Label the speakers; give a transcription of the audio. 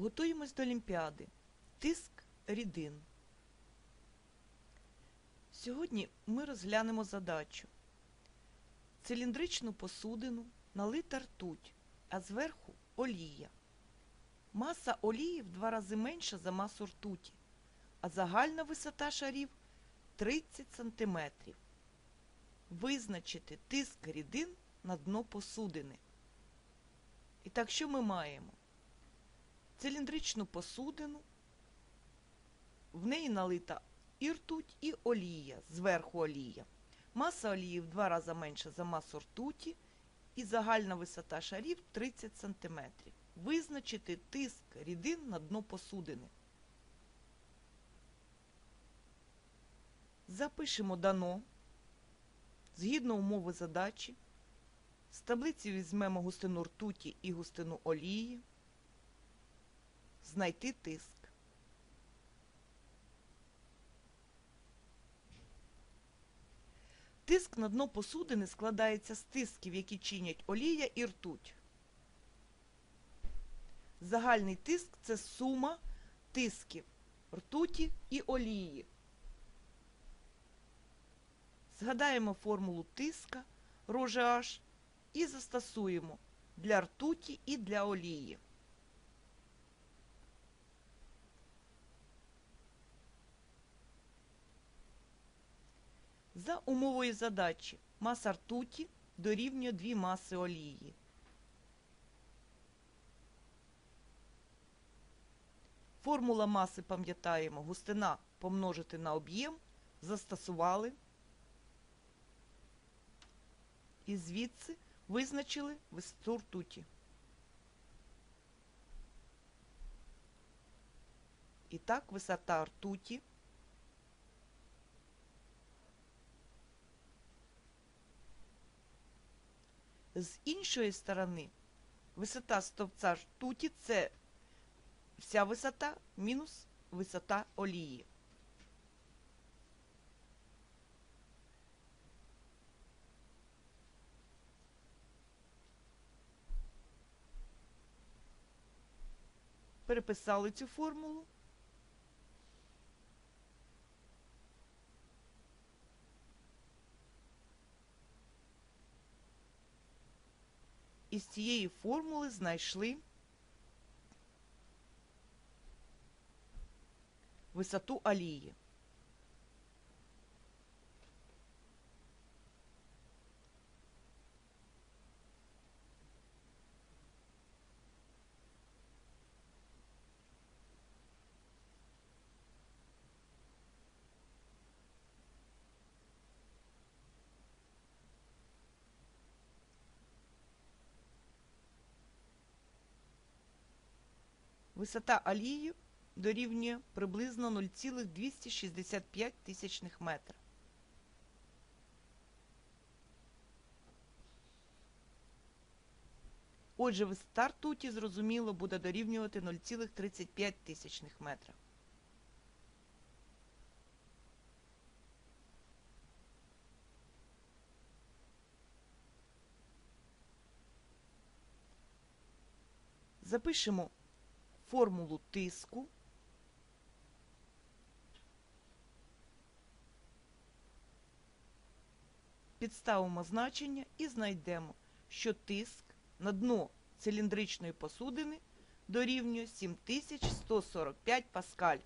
Speaker 1: Готуємось до Олімпіади. Тиск рідин. Сьогодні ми розглянемо задачу. Циліндричну посудину налита ртуть, а зверху олія. Маса олії в два рази менша за масу ртуті, а загальна висота шарів 30 см. Визначити тиск рідин на дно посудини. І так, що ми маємо? Циліндричну посудину, в неї налита і ртуть, і олія, зверху олія. Маса олії в два рази менша за масу ртуті і загальна висота шарів 30 см. Визначити тиск рідин на дно посудини. Запишемо дано. Згідно умови задачі. З таблиці візьмемо густину ртуті і густину олії. Знайти тиск. Тиск на дно посудини складається з тисків, які чинять олія і ртуть. Загальний тиск це сума тисків ртуті і олії. Згадаємо формулу тиска роже H і застосуємо для ртуті і для олії. За умовою задачі маса ртуті дорівнює 2 маси олії. Формула маси пам'ятаємо, густина помножити на об'єм, застосували і звідси визначили висоту ртуті. І так, висота ртуті з іншої сторони висота стовпця ртуті – це вся висота мінус висота олії. Переписали цю формулу. І з цієї формули знайшли висоту олії. Висота олії дорівнює приблизно 0,265 тисячних метра. Отже, висота ртуті, зрозуміло, буде дорівнювати 0,35 тисячних метра. Запишемо формулу тиску. Підставимо значення і знайдемо, що тиск на дно циліндричної посудини дорівнює 7145 паскаль.